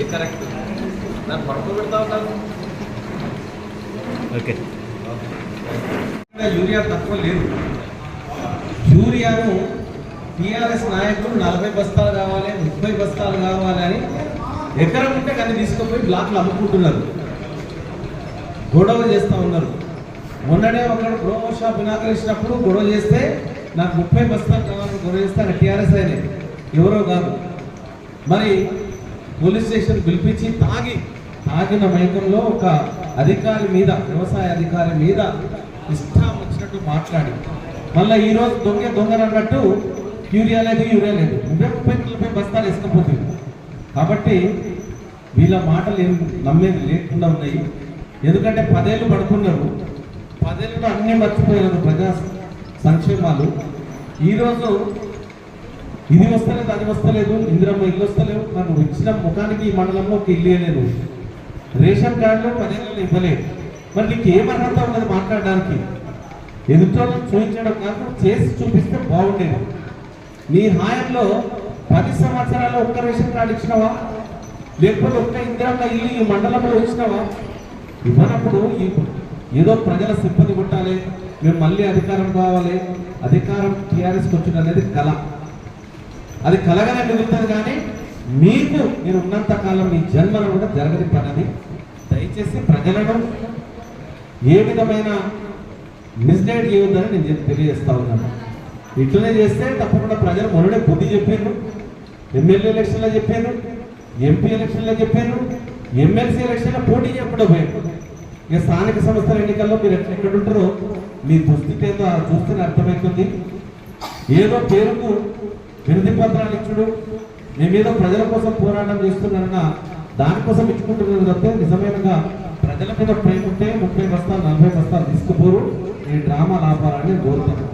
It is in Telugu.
ఇది కరెక్ట్. దాన్ని పడుకోబెడతా ఉన్నారు ఓకే. యూరియా తక్కువ లేదు. యూరియాను టీఆర్ఎస్ నాయకులు నలభై బస్తాలు కావాలి ముప్పై బస్తాలు కావాలి అని ఎకరం ఉంటే కానీ తీసుకుపోయి బ్లాక్లు అమ్ముకుంటున్నారు. గొడవ చేస్తూ ఉన్నారు. మొన్ననే ఒకడు ప్రోమో షాప్ ఇనాకరించినప్పుడు గొడవ చేస్తే నాకు ముప్పై బస్తాలు కావాలని గొడవ చేస్తే టీఆర్ఎస్ అయినే ఎవరో కాదు. మరి పోలీస్ స్టేషన్ పిలిపించి తాగి తాగిన మైకంలో ఒక అధికారి మీద వ్యవసాయ అధికారి మీద ఇష్టం వచ్చినట్టు మాట్లాడి. మళ్ళీ ఈ రోజు దొంగ దొంగని అన్నట్టు యూరియా లేదు యూరియా లేదు. ముప్పై ముప్పై నలభై బస్తాలు ఇసుకపోతుంది కాబట్టి వీళ్ళ మాటలు ఏం నమ్మేది లేకుండా ఉన్నాయి. ఎందుకంటే పదేళ్ళు పడుకున్నారు. పదేళ్ళు అన్నీ మర్చిపోయారు ప్రజా సంక్షేమాలు. ఈరోజు ఇది వస్తలేదు అది వస్తలేదు ఇందిరమ్మ ఇల్లు వస్తలేవు. నాకు ఇచ్చిన ముఖానికి ఈ మండలంలో ఒక ఇల్లు లేదు రేషన్ కార్డులో పదేళ్ళు ఇవ్వలేదు. మరి నీకు ఏం అర్హత ఉన్నది మాట్లాడడానికి? ఎదుటోళ్ళని చూపించడం కాదు చేసి చూపిస్తే బాగుండేది. నీ హాయంలో పది సంవత్సరాలు ఒక్క రేషన్ కార్డు ఇచ్చినావా? లేకపోతే ఒక్క ఇందిరమ్మ ఇల్లు ఈ మండలంలో ఇచ్చినావా? ఇవ్వనప్పుడు ఏదో ప్రజల సిబ్బంది కొట్టాలి మేము మళ్ళీ అధికారం కావాలి అధికారం టీఆర్ఎస్కి వచ్చింది అనేది కళ అది కలగనే మిగులుతుంది కానీ మీకు మీరు ఉన్నంత కాలం మీ జన్మలో కూడా జరగని పనది దయచేసి ప్రజలను ఏ విధమైన మిస్గైడ్ చేయొద్దని నేను చెప్పి తెలియజేస్తా ఉన్నాను. ఇట్లనే చేస్తే తప్పకుండా ప్రజలు మొన్ననే బుద్ధి చెప్పారు ఎమ్మెల్యే ఎలక్షన్లో చెప్పారు ఎంపీ ఎలక్షన్లో చెప్పారు ఎమ్మెల్సీ ఎలక్షన్లో పోటీ చెప్పడం పోయారు. ఇక స్థానిక సంస్థల ఎన్నికల్లో మీరు ఎక్కడ ఎక్కడ ఉంటారో మీ దుస్థితి ఏదో చూస్తేనే అర్థమవుతుంది. ఏదో పేరుకు వినతి పత్రాలు ఇచ్చుడు. మేమేదో ప్రజల కోసం పోరాటం చేస్తున్నారన్న దానికోసం ఇచ్చుకుంటున్నారు తప్పితే నిజమైనగా ప్రజల మీద ప్రేమ ఉంటే ముప్పై బస్తాలు నలభై బస్తాలు తీసుకుపోరు. ఈ డ్రామా లాభాలని కోరుతాను.